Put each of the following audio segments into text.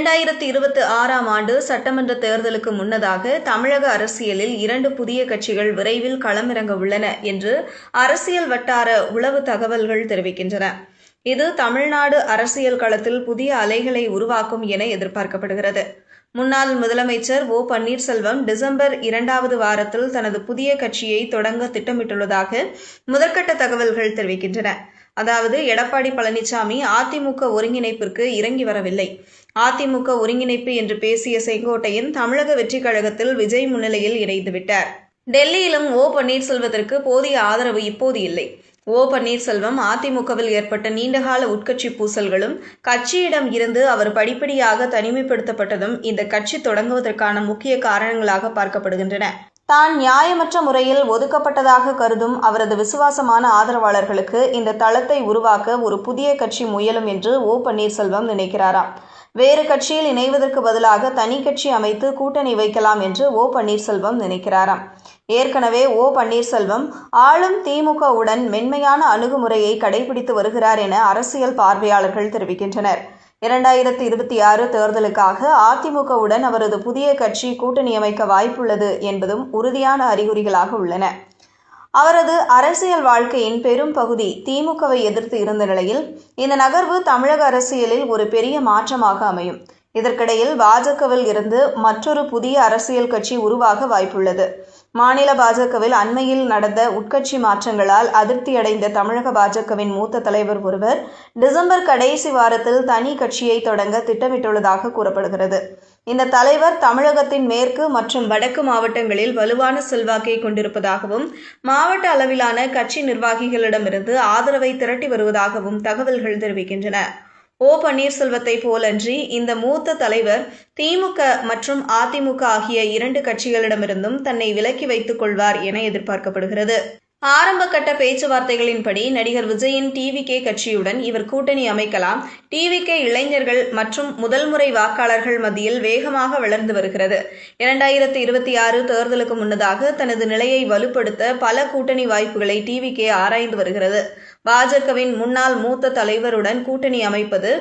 இரண்டாயிரத்தி இருபத்தி ஆறாம் ஆண்டு சட்டமன்ற தேர்தலுக்கு முன்னதாக தமிழக அரசியலில் இரண்டு புதிய கட்சிகள் விரைவில் களமிறங்க உள்ளன என்று அரசியல் வட்டார உளவு தகவல்கள் தெரிவிக்கின்றன. இது தமிழ்நாடு அரசியல் களத்தில் புதிய அலைகளை உருவாக்கும் என எதிர்பார்க்கப்படுகிறது. முன்னாள் முதலமைச்சர் ஓ பன்னீர்செல்வம் டிசம்பர் இரண்டாவது வாரத்தில் தனது புதிய கட்சியை தொடங்க திட்டமிட்டுள்ளதாக முதற்கட்ட தகவல்கள் தெரிவிக்கின்றன. அதாவது எடப்பாடி பழனிசாமி அதிமுக ஒருங்கிணைப்பிற்கு இறங்கி வரவில்லை. அதிமுக ஒருங்கிணைப்பு என்று பேசிய செங்கோட்டையன் தமிழக வெற்றிக் கழகத்தில் விஜய் முன்னிலையில் இணைந்துவிட்டார் டெல்லியிலும் ஓ பன்னீர்செல்வத்திற்கு போதிய ஆதரவு இப்போது இல்லை. ஓ பன்னீர்செல்வம் அதிமுகவில் ஏற்பட்ட நீண்டகால உட்கட்சி பூசல்களும் கட்சியிடம் இருந்து அவர் படிப்படியாக தனிமைப்படுத்தப்பட்டதும் இந்த கட்சி தொடங்குவதற்கான முக்கிய காரணங்களாக பார்க்கப்படுகின்றன. தான் நியாயமற்ற முறையில் ஒதுக்கப்பட்டதாக கருதும் அவரது விசுவாசமான ஆதரவாளர்களுக்கு இந்த தளத்தை உருவாக்க ஒரு புதிய கட்சி முயலும் என்று ஓ பன்னீர்செல்வம் நினைக்கிறாராம் வேறு கட்சியில் இணைவதற்கு பதிலாக தனி கட்சி அமைத்து கூட்டணி வைக்கலாம் என்று ஓ பன்னீர்செல்வம் நினைக்கிறாராம் ஏற்கனவே ஓ பன்னீர்செல்வம் ஆளும் திமுகவுடன் மென்மையான அணுகுமுறையை கடைபிடித்து வருகிறார் என அரசியல் பார்வையாளர்கள் தெரிவிக்கின்றனர். இரண்டாயிரத்தி இருபத்தி ஆறு தேர்தலுக்காக அதிமுகவுடன் அவரது புதிய கட்சி கூட்டணி அமைக்க வாய்ப்புள்ளது என்பதும் உறுதியான அறிகுறிகளாக உள்ளன. அவரது அரசியல் வாழ்க்கையின் பெரும் பகுதி திமுகவை எதிர்த்து இருந்த நிலையில் இந்த நகர்வு தமிழக அரசியலில் ஒரு பெரிய மாற்றமாக அமையும். இதற்கிடையில் பாஜகவில் இருந்து மற்றொரு புதிய அரசியல் கட்சி உருவாக வாய்ப்புள்ளது. மாநில பாஜகவில் அண்மையில் நடந்த உட்கட்சி மாற்றங்களால் அதிருப்தியடைந்த தமிழக பாஜகவின் மூத்த தலைவர் ஒருவர் டிசம்பர் கடைசி வாரத்தில் தனி கட்சியை தொடங்க திட்டமிட்டுள்ளதாக கூறப்படுகிறது. இந்த தலைவர் தமிழகத்தின் மேற்கு மற்றும் வடக்கு மாவட்டங்களில் வலுவான செல்வாக்கை கொண்டிருப்பதாகவும் மாவட்ட அளவிலான கட்சி நிர்வாகிகளிடமிருந்து ஆதரவை திரட்டி வருவதாகவும் தகவல்கள் தெரிவிக்கின்றன. ஓ பன்னீர்செல்வத்தை போலன்றி இந்த மூத்த தலைவர் திமுக மற்றும் அதிமுக ஆகிய இரண்டு கட்சிகளிடமிருந்தும் தன்னை விலக்கி வைத்துக் கொள்வார் என எதிர்பார்க்கப்படுகிறது. ஆரம்ப கட்ட பேச்சுவார்த்தைகளின்படி நடிகர் விஜயின் டிவிகே கட்சியுடன் இவர் கூட்டணி அமைக்கலாம். டிவிகே இளைஞர்கள் மற்றும் முதல் முறை வாக்காளர்கள் மத்தியில் வேகமாக வளர்ந்து வருகிறது. இரண்டாயிரத்தி இருபத்தி ஆறு தேர்தலுக்கு முன்னதாக தனது நிலையை வலுப்படுத்த பல கூட்டணி வாய்ப்புகளை டிவிகே ஆராய்ந்து வருகிறது. பாஜகவின் முன்னாள் மூத்த தலைவருடன் கூட்டணி அமைப்பது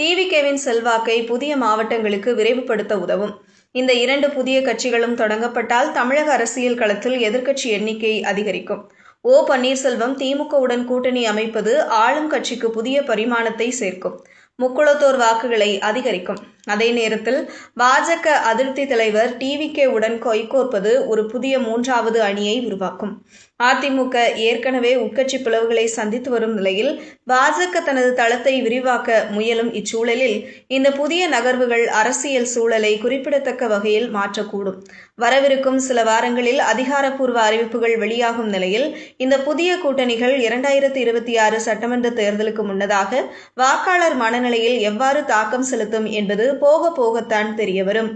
டிவிகேவின் செல்வாக்கை புதிய மாவட்டங்களுக்கு விரைவுபடுத்த உதவும். இந்த இரண்டு புதிய கட்சிகளும் தொடங்கப்பட்டால் தமிழக அரசியல் களத்தில் எதிர்க்கட்சி எண்ணிக்கை அதிகரிக்கும். ஓ பன்னீர்செல்வம் திமுகவுடன் கூட்டணி அமைப்பது ஆளும் கட்சிக்கு புதிய பரிமாணத்தை சேர்க்கும். முக்குளத்தோர் வாக்குகளை அதிகரிக்கும். அதே நேரத்தில் பாஜக அதிருப்தி தலைவர் டிவிகே உடன் கைகோர்ப்பது ஒரு புதிய மூன்றாவது அணியை உருவாக்கும். அதிமுக ஏற்கனவே உட்கட்சி பிளவுகளை சந்தித்து வரும் நிலையில் பாஜக தனது தளத்தை விரிவாக்க முயலும் இச்சூழலில் இந்த புதிய நகர்வுகள் அரசியல் சூழலை குறிப்பிடத்தக்க வகையில் மாற்றக்கூடும். வரவிருக்கும் சில வாரங்களில் அதிகாரப்பூர்வ அறிவிப்புகள் வெளியாகும் நிலையில் இந்த புதிய கூட்டணிகள் இரண்டாயிரத்தி இருபத்தி ஆறு சட்டமன்ற தேர்தலுக்கு முன்னதாக வாக்காளர் மனநிலையில் எவ்வாறு தாக்கம் செலுத்தும் என்பது போக போகத்தான் தெரியவரும்